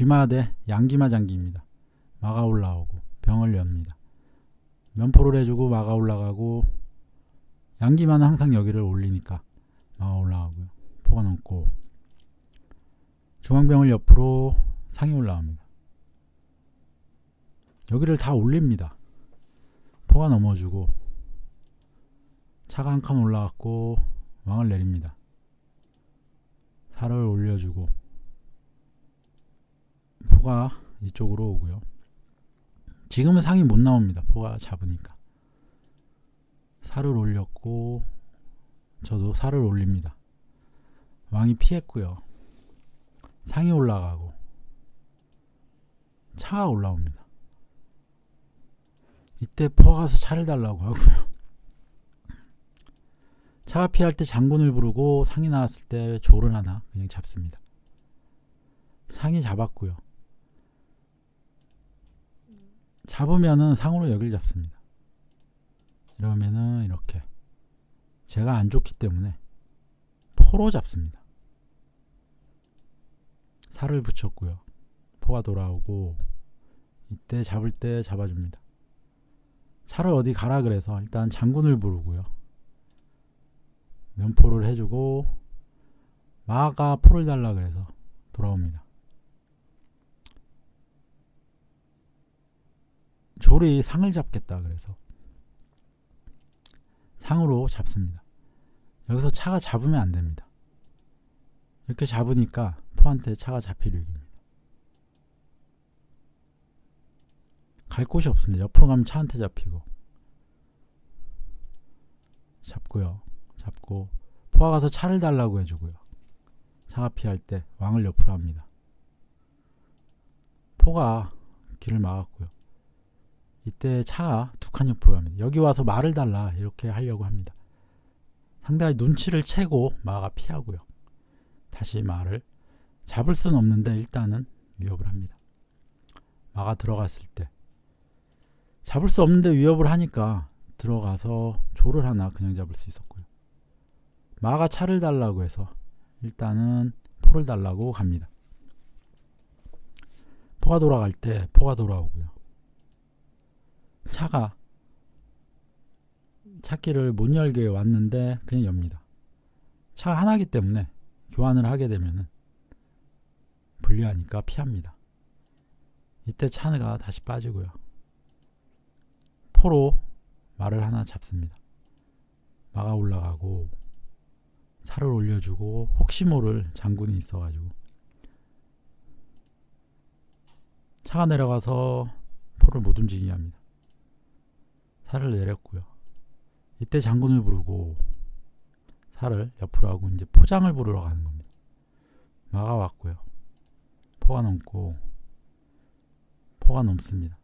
귀마대 양기마 장기입니다. 마가 올라오고 병을 엽니다. 면포를 해주고 마가 올라가고 양기마는 항상 여기를 올리니까 마가 올라가고요. 포가 넘고 중앙병을 옆으로 상이 올라갑니다. 여기를 다 올립니다. 포가 넘어주고 차가 한 칸 올라갔고 왕을 내립니다. 살을 올려주고 포가 이쪽으로 오고요. 지금은 상이 못 나옵니다. 포가 잡으니까. 살을 올렸고 저도 살을 올립니다. 왕이 피했고요. 상이 올라가고 차가 올라옵니다. 이때 포가 가서 차를 달라고 하고요. 차가 피할 때 장군을 부르고 상이 나왔을 때 조를 하나 그냥 잡습니다. 상이 잡았고요. 잡으면은 상으로 여기를 잡습니다. 이러면은 이렇게 제가 안 좋기 때문에 포로 잡습니다. 살을 붙였고요. 포가 돌아오고 이때 잡을 때 잡아줍니다. 차를 어디 가라 그래서 일단 장군을 부르고요. 면포를 해주고 마가 포를 달라 그래서 돌아옵니다. 졸이 상을 잡겠다 그래서 상으로 잡습니다. 여기서 차가 잡으면 안 됩니다. 이렇게 잡으니까 포한테 차가 잡힐 위기입니다. 갈 곳이 없습니다. 옆으로 가면 차한테 잡히고 잡고요. 잡고 포가 가서 차를 달라고 해주고요. 차가 피할 때 왕을 옆으로 합니다. 포가 길을 막았고요. 이때 차가 두칸 옆으로 갑니다. 여기 와서 말을 달라 이렇게 하려고 합니다. 상대가 눈치를 채고 마가 피하고요. 다시 말을 잡을 수는 없는데 일단은 위협을 합니다. 마가 들어갔을 때 잡을 수 없는데 위협을 하니까 들어가서 조를 하나 그냥 잡을 수 있었고요. 마가 차를 달라고 해서 일단은 포를 달라고 갑니다. 포가 돌아갈 때 포가 돌아오고요. 차가 찾기를 못 열게 왔는데 그냥 엽니다. 차가 하나기 때문에 교환을 하게 되면은 불리하니까 피합니다. 이때 차가 다시 빠지고요. 포로 말을 하나 잡습니다. 마가 올라가고 살을 올려주고 혹시 모를 장군이 있어가지고 차가 내려가서 포를 못 움직이게 합니다. 살을 내렸고요. 이때 장군을 부르고 살을 옆으로 하고 이제 포장을 부르러 가는 겁니다. 마가 왔고요. 포가 넘고 포가 넘습니다.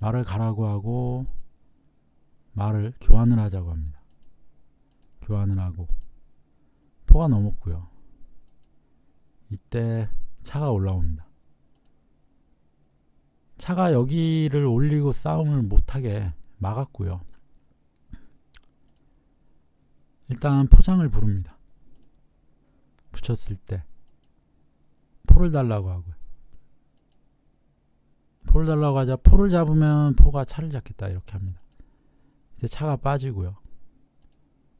말을 가라고 하고 말을 교환을 하자고 합니다. 교환을 하고 포가 넘었고요. 이때 차가 올라옵니다. 차가 여기를 올리고 싸움을 못하게 막았고요. 일단 포장을 부릅니다. 붙였을 때 포를 달라고 하고요. 포를 달라고 하자 포를 잡으면 포가 차를 잡겠다 이렇게 합니다. 이제 차가 빠지고요.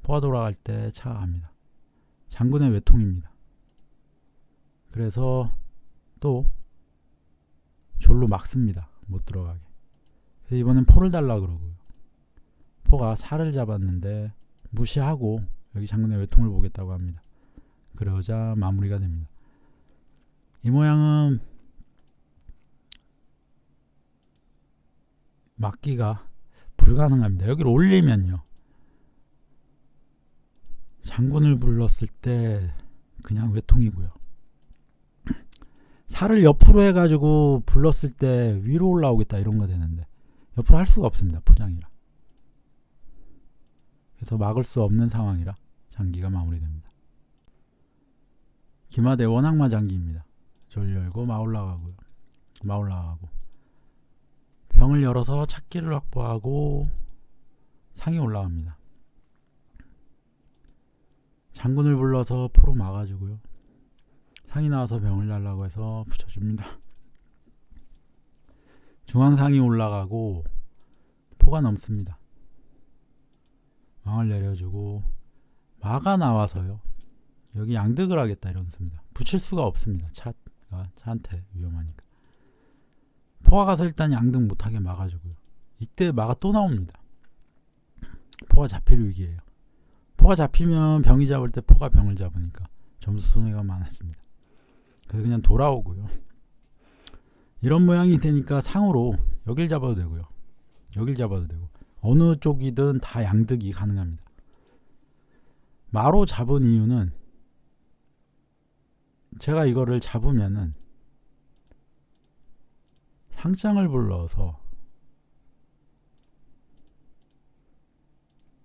포가 돌아갈 때 차가 갑니다. 장군의 외통입니다. 그래서 또 졸로 막습니다. 못 들어가게. 그래서 이번엔 포를 달라 그러고요. 포가 살을 잡았는데 무시하고 여기 장군의 외통을 보겠다고 합니다. 그러자 마무리가 됩니다. 이 모양은 막기가 불가능합니다. 여기를 올리면요. 장군을 불렀을 때 그냥 외통이고요. 살을 옆으로 해가지고 불렀을 때 위로 올라오겠다 이런 거 되는데 옆으로 할 수가 없습니다. 포장이라. 그래서 막을 수 없는 상황이라 장기가 마무리됩니다. 기마대 원악마 장기입니다. 절 열고 마 올라가고요. 마 올라가고 병을 열어서 찾기를 확보하고 상이 올라갑니다. 장군을 불러서 포로 막아주고요. 상이 나와서 병을 달라고 해서 붙여줍니다. 중앙상이 올라가고 포가 넘습니다. 망을 내려주고 마가 나와서요. 여기 양득을 하겠다 이런 수입니다. 붙일 수가 없습니다. 차가 차한테 위험하니까. 포가 가서 일단 양득 못하게 막아주고요. 이때 마가 또 나옵니다. 포가 잡힐 위기예요. 포가 잡히면 병이 잡을 때 포가 병을 잡으니까 점수 손해가 많아집니다. 그래서 그냥 돌아오고요. 이런 모양이 되니까 상으로 여길 잡아도 되고요. 여길 잡아도 되고 어느 쪽이든 다 양득이 가능합니다. 마로 잡은 이유는 제가 이거를 잡으면은 상장을 불러서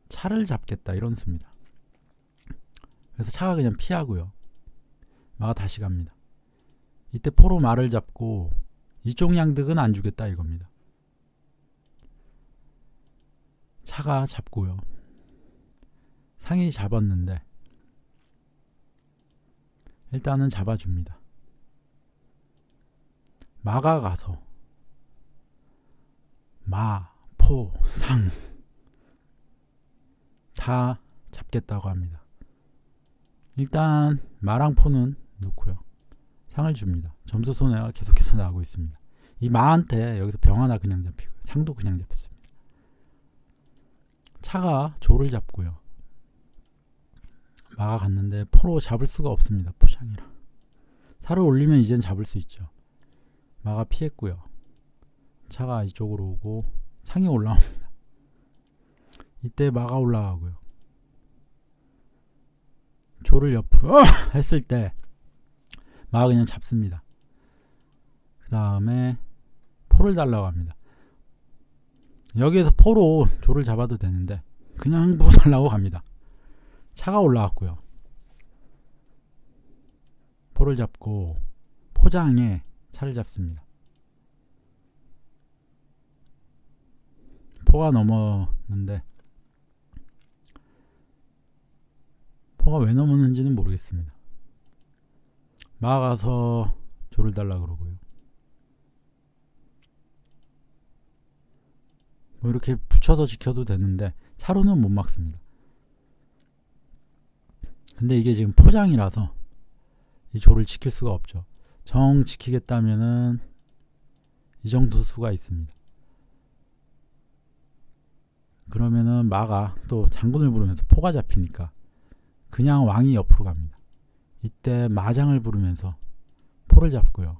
차를 잡겠다 이런 수입니다. 그래서 차가 그냥 피하고요. 마가 다시 갑니다. 이때 포로 말을 잡고 이쪽 양득은 안 주겠다 이겁니다. 차가 잡고요. 상이 잡았는데 일단은 잡아줍니다. 마가 가서 마, 포, 상 다 잡겠다고 합니다. 일단 마랑 포는 놓고요. 상을 줍니다. 점수 손해가 계속해서 나고 있습니다. 이 마한테 여기서 병 하나 그냥 잡히고 상도 그냥 잡혔습니다. 차가 조를 잡고요. 마가 갔는데 포로 잡을 수가 없습니다. 포장이라. 살을 올리면 이젠 잡을 수 있죠. 마가 피했고요. 차가 이쪽으로 오고 상이 올라옵니다. 이때 마가 올라가고요. 조를 옆으로 했을 때 마가 그냥 잡습니다. 그 다음에 포를 달라고 합니다. 여기에서 포로 조를 잡아도 되는데 그냥 포 달라고 갑니다. 차가 올라왔고요. 포를 잡고 포장에 차를 잡습니다. 포가 넘었는데 포가 왜 넘었는지는 모르겠습니다. 막아서 조를 달라 그러고요. 뭐 이렇게 붙여서 지켜도 되는데 차로는 못 막습니다. 근데 이게 지금 포장이라서 이 조를 지킬 수가 없죠. 정 지키겠다면은 이 정도 수가 있습니다. 그러면은 마가 또 장군을 부르면서 포가 잡히니까 그냥 왕이 옆으로 갑니다. 이때 마장을 부르면서 포를 잡고요.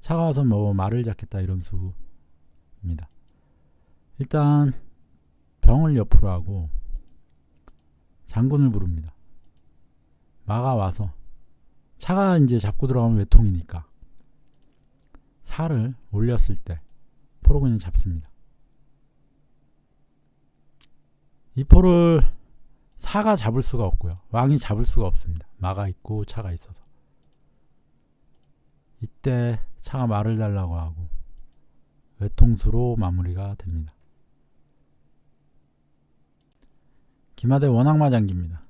차가워서 뭐 말을 잡겠다 이런 수입니다. 일단 병을 옆으로 하고 장군을 부릅니다. 마가 와서 차가 이제 잡고 들어가면 외통이니까 살을 올렸을 때 포로 그냥 잡습니다. 이 포를 사가 잡을 수가 없고요. 왕이 잡을 수가 없습니다. 마가 있고 차가 있어서. 이때 차가 말을 달라고 하고 외통수로 마무리가 됩니다. 기마대 원악마장기입니다.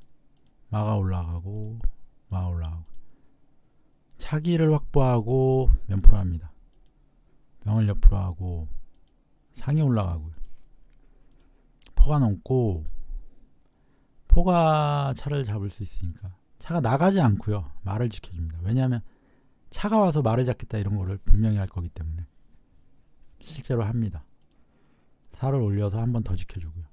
마가 올라가고 마 올라가고 차기를 확보하고 면포를 합니다. 병을 옆으로 하고 상이 올라가고요. 포가 넘고 포가 차를 잡을 수 있으니까 차가 나가지 않고요. 말을 지켜줍니다. 왜냐하면 차가 와서 말을 잡겠다 이런 거를 분명히 할 거기 때문에 실제로 합니다. 살을 올려서 한 번 더 지켜주고요.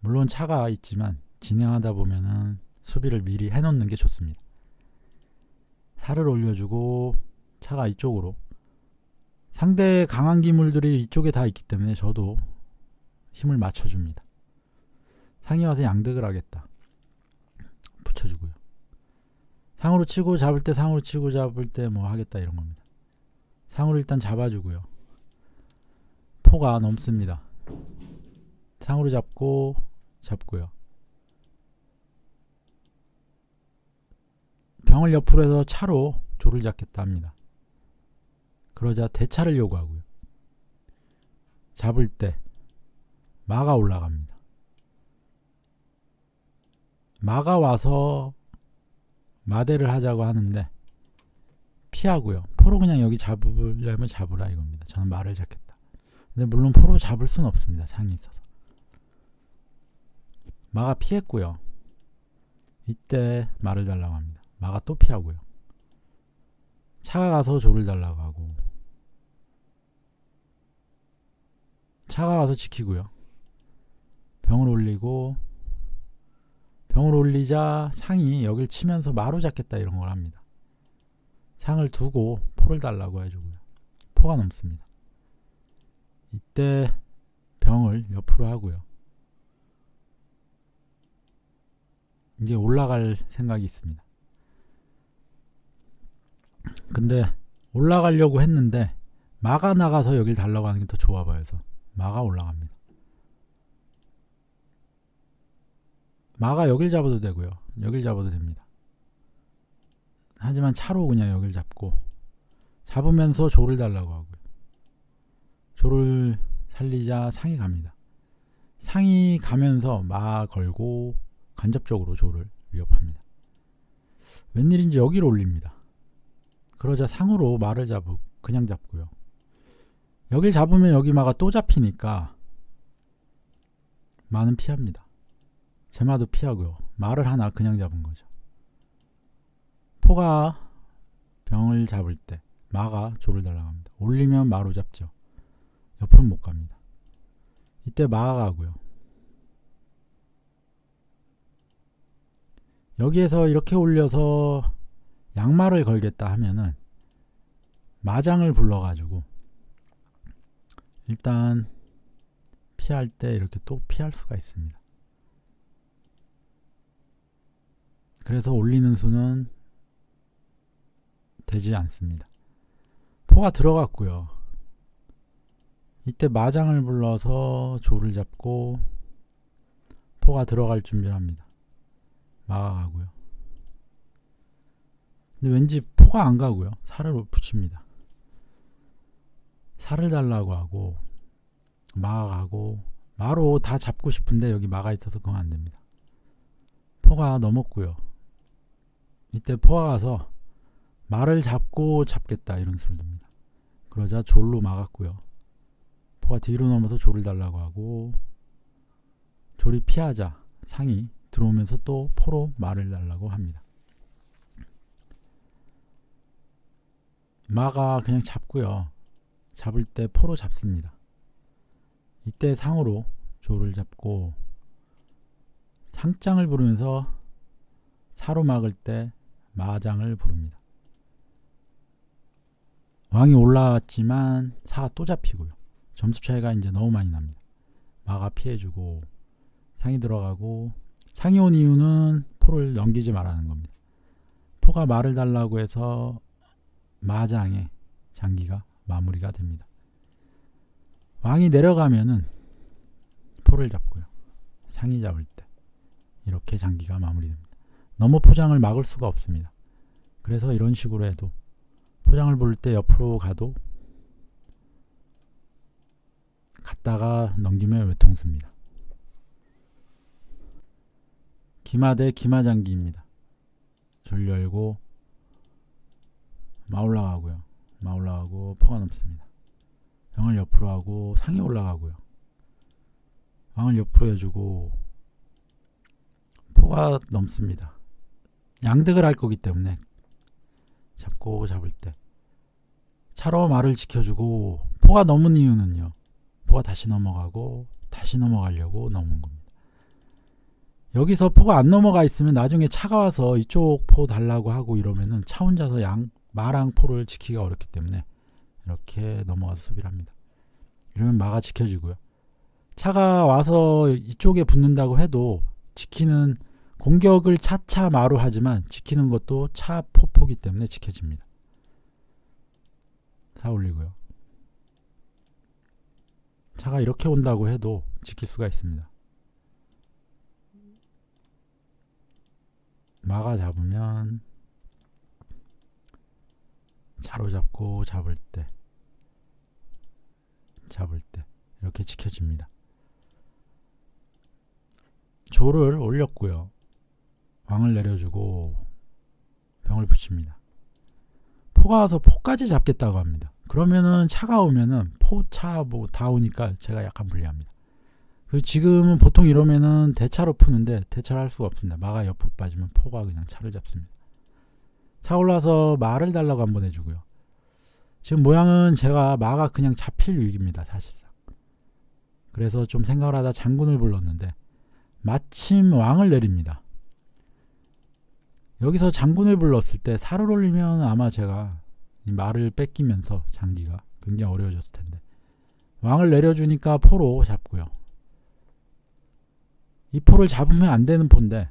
물론 차가 있지만 진행하다 보면은 수비를 미리 해놓는 게 좋습니다. 살을 올려주고 차가 이쪽으로 상대 강한 기물들이 이쪽에 다 있기 때문에 저도 힘을 맞춰줍니다. 상이 와서 양득을 하겠다. 붙여주고요. 상으로 치고 잡을 때 상으로 치고 잡을 때 뭐 하겠다 이런 겁니다. 상으로 일단 잡아주고요. 포가 넘습니다. 상으로 잡고 잡고요. 병을 옆으로 해서 차로 조를 잡겠다 합니다. 그러자 대차를 요구하고요. 잡을 때 마가 올라갑니다. 마가 와서 마대를 하자고 하는데 피하고요. 포로 그냥 여기 잡으려면 잡으라 이겁니다. 저는 말을 잡겠다. 근데 물론 포로 잡을 수는 없습니다. 상이 있어서. 마가 피했고요. 이때 말을 달라고 합니다. 마가 또 피하고요. 차가 가서 조를 달라고 하고 차가 가서 지키고요. 병을 올리고 병을 올리자 상이 여길 치면서 마루 잡겠다 이런 걸 합니다. 상을 두고 포를 달라고 해주고요. 포가 넘습니다. 이때 병을 옆으로 하고요. 이제 올라갈 생각이 있습니다. 근데 올라가려고 했는데 마가 나가서 여길 달라고 하는 게 더 좋아 보여서 마가 올라갑니다. 마가 여길 잡아도 되고요. 여길 잡아도 됩니다. 하지만 차로 그냥 여길 잡고 잡으면서 조를 달라고 하고요. 조를 살리자 상이 갑니다. 상이 가면서 마 걸고 간접적으로 조를 위협합니다. 웬일인지 여기로 올립니다. 그러자 상으로 말을 잡고 그냥 잡고요. 여길 잡으면 여기 마가 또 잡히니까 마는 피합니다. 제마도 피하고요. 말을 하나 그냥 잡은 거죠. 포가 병을 잡을 때 마가 조를 달라갑니다. 올리면 마로 잡죠. 옆으로 못 갑니다. 이때 마가 가고요. 여기에서 이렇게 올려서 양말을 걸겠다 하면은 마장을 불러가지고 일단 피할 때 이렇게 또 피할 수가 있습니다. 그래서 올리는 수는 되지 않습니다. 포가 들어갔고요. 이때 마장을 불러서 조를 잡고 포가 들어갈 준비를 합니다. 막아가고요. 근데 왠지 포가 안 가고요. 살을 붙입니다. 살을 달라고 하고 막아가고 마로 다 잡고 싶은데 여기 막아 있어서 그건 안 됩니다. 포가 넘었고요. 이때 포가 가서 말을 잡고 잡겠다 이런 수를 둡니다. 그러자 졸로 막았고요. 포가 뒤로 넘어서 졸을 달라고 하고 졸이 피하자 상이 들어오면서 또 포로 말을 달라고 합니다. 마가 그냥 잡고요. 잡을 때 포로 잡습니다. 이때 상으로 조를 잡고 상장을 부르면서 사로 막을 때 마장을 부릅니다. 왕이 올라왔지만 사가 또 잡히고요. 점수 차이가 이제 너무 많이 납니다. 마가 피해주고 상이 들어가고 상이 온 이유는 포를 넘기지 말라는 겁니다. 포가 말을 달라고 해서 마장의 장기가 마무리가 됩니다. 왕이 내려가면은 포를 잡고요. 상이 잡을 때 이렇게 장기가 마무리됩니다. 너무 포장을 막을 수가 없습니다. 그래서 이런 식으로 해도 포장을 볼 때 옆으로 가도 갔다가 넘기면 외통수입니다. 기마 대 기마 장기입니다. 졸 열고 마 올라가고요. 마 올라가고 포가 넘습니다. 병을 옆으로 하고 상이 올라가고요. 왕을 옆으로 해주고 포가 넘습니다. 양득을 할 거기 때문에 잡고 잡을 때 차로 말을 지켜주고 포가 넘은 이유는요. 포가 다시 넘어가고 다시 넘어가려고 넘은 겁니다. 여기서 포가 안 넘어가 있으면 나중에 차가 와서 이쪽 포 달라고 하고 이러면은 차 혼자서 양 마랑 포를 지키기가 어렵기 때문에 이렇게 넘어가서 수비를 합니다. 이러면 마가 지켜지고요. 차가 와서 이쪽에 붙는다고 해도 지키는 공격을 차차 마로 하지만 지키는 것도 차 포포기 때문에 지켜집니다. 다 올리고요. 차가 이렇게 온다고 해도 지킬 수가 있습니다. 마가 잡으면 차로 잡고 잡을 때 잡을 때 이렇게 지켜집니다. 조를 올렸고요. 왕을 내려주고 병을 붙입니다. 포가 와서 포까지 잡겠다고 합니다. 그러면은 차가 오면은 포차 뭐 다 오니까 제가 약간 불리합니다. 그리고 지금은 보통 이러면은 대차로 푸는데 대차를 할 수가 없습니다. 마가 옆으로 빠지면 포가 그냥 차를 잡습니다. 차 올라서 말을 달라고 한번 해주고요. 지금 모양은 제가 마가 그냥 잡힐 위기입니다. 사실상. 그래서 좀 생각을 하다 장군을 불렀는데 마침 왕을 내립니다. 여기서 장군을 불렀을 때 살을 올리면 아마 제가 이 말을 뺏기면서 장기가 굉장히 어려워졌을 텐데 왕을 내려주니까 포로 잡고요. 이 포를 잡으면 안 되는 포인데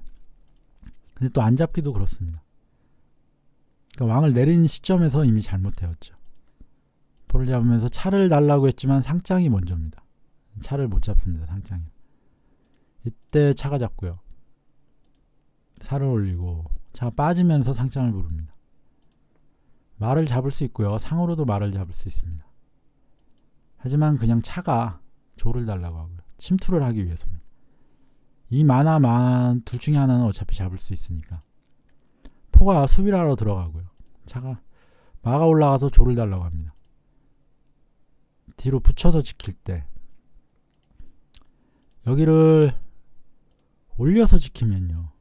근데 또 안 잡기도 그렇습니다. 그러니까 왕을 내린 시점에서 이미 잘못되었죠. 포를 잡으면서 차를 달라고 했지만 상장이 먼저입니다. 차를 못 잡습니다. 상장이. 이때 차가 잡고요. 살을 올리고 차가 빠지면서 상장을 부릅니다. 말을 잡을 수 있고요. 상으로도 말을 잡을 수 있습니다. 하지만 그냥 차가 조를 달라고 하고요. 침투를 하기 위해서입니다. 이 마나 만둘 중에 하나는 어차피 잡을 수 있으니까 포가 수비를 하러 들어가고요. 차가 마가 올라가서 조를 달라고 합니다. 뒤로 붙여서 지킬 때 여기를 올려서 지키면요.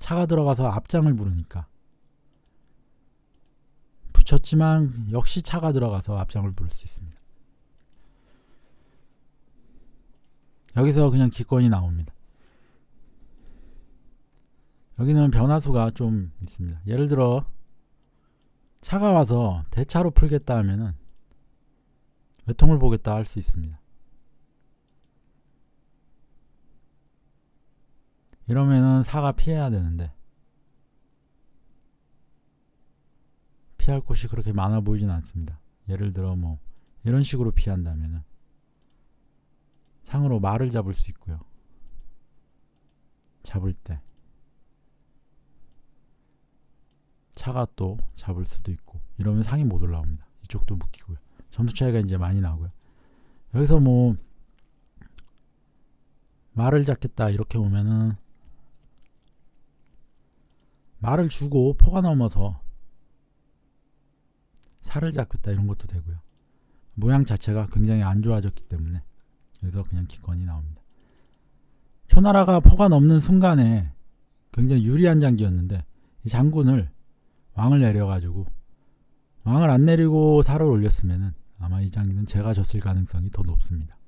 차가 들어가서 앞장을 부르니까 붙였지만 역시 차가 들어가서 앞장을 부를 수 있습니다. 여기서 그냥 기권이 나옵니다. 여기는 변화수가 좀 있습니다. 예를 들어 차가 와서 대차로 풀겠다 하면은 외통을 보겠다 할 수 있습니다. 이러면은 사가 피해야 되는데 피할 곳이 그렇게 많아 보이진 않습니다. 예를 들어 뭐 이런 식으로 피한다면은 상으로 말을 잡을 수 있고요. 잡을 때 차가 또 잡을 수도 있고 이러면 상이 못 올라옵니다. 이쪽도 묶이고요. 점수 차이가 이제 많이 나고요. 여기서 뭐 말을 잡겠다 이렇게 오면은 말을 주고 포가 넘어서 살을 잡겠다 이런 것도 되고요. 모양 자체가 굉장히 안 좋아졌기 때문에 여기서 그냥 기권이 나옵니다. 초나라가 포가 넘는 순간에 굉장히 유리한 장기였는데 이 장군을 왕을 내려가지고 왕을 안 내리고 살을 올렸으면은 아마 이 장기는 제가 졌을 가능성이 더 높습니다.